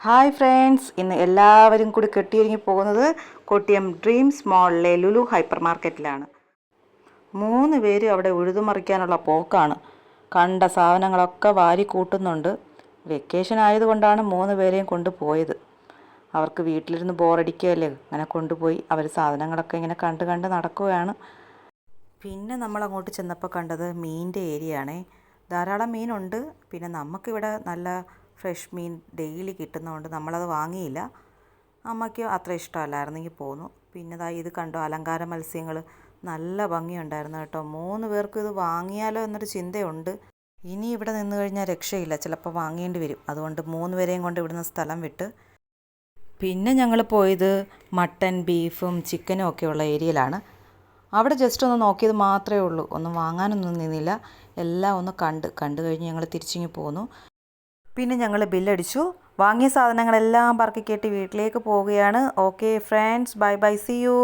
Hi friends ഇന്ന് എല്ലാവരും കൂടി കെട്ടിയൊരുങ്ങി പോകുന്നത് കൊട്ടിയം ഡ്രീംസ് മോളിലെ ലുലു ഹൈപ്പർ മാർക്കറ്റിലാണ് മൂന്ന് പേര് അവിടെ ഉഴുതുമറിക്കാനുള്ള പോക്കാണ്. കണ്ട സാധനങ്ങളൊക്കെ വാരി കൂട്ടുന്നുണ്ട്. വെക്കേഷൻ ആയതുകൊണ്ടാണ് മൂന്ന് പേരെയും കൊണ്ടുപോയത്. അവർക്ക് വീട്ടിലിരുന്ന് ബോറടിക്കുകയല്ലേ? അങ്ങനെ കൊണ്ടുപോയി അവർ സാധനങ്ങളൊക്കെ ഇങ്ങനെ കണ്ട് കണ്ട് നടക്കുകയാണ്. പിന്നെ നമ്മൾ അങ്ങോട്ട് ചെന്നപ്പോൾ കണ്ടത് മീനിന്റെ ഏരിയ ആണേ ധാരാളം മീനുണ്ട്. പിന്നെ നമുക്കിവിടെ നല്ല ഫ്രഷ് മീൻ ഡെയിലി കിട്ടുന്നതുകൊണ്ട് നമ്മളത് വാങ്ങിയില്ല. അമ്മയ്ക്ക് അത്ര ഇഷ്ടമല്ലായിരുന്നെങ്കിൽ പോന്നു. പിന്നെ ദാ ഇത് കണ്ടോ അലങ്കാര മത്സ്യങ്ങൾ നല്ല ഭംഗിയുണ്ടായിരുന്നു കേട്ടോ. മൂന്ന് പേർക്ക് ഇത് വാങ്ങിയാലോ എന്നൊരു ചിന്തയുണ്ട്. ഇനി ഇവിടെ നിന്ന് കഴിഞ്ഞാൽ രക്ഷയില്ല. ചിലപ്പോൾ വാങ്ങേണ്ടി വരും. അതുകൊണ്ട് മൂന്ന് പേരെയും കൊണ്ട് ഇവിടുന്ന് സ്ഥലം വിട്ട്. പിന്നെ ഞങ്ങൾ പോയത് മട്ടൻ ബീഫും ചിക്കനും ഒക്കെയുള്ള ഏരിയയിലാണ്. അവിടെ ജസ്റ്റ് ഒന്ന് നോക്കിയത് മാത്രമേ ഉള്ളൂ. ഒന്നും വാങ്ങാനൊന്നും നിന്നില്ല. എല്ലാം ഒന്ന് കണ്ട് കണ്ടു കഴിഞ്ഞ് ഞങ്ങൾ തിരിച്ചിങ്ങി പോന്നു. പിന്നെ ഞങ്ങൾ ബില്ലടിച്ചു. വാങ്ങിയ സാധനങ്ങളെല്ലാം പറക്കി കെട്ടി വീട്ടിലേക്ക് പോവുകയാണ്. Okay friends bye bye see you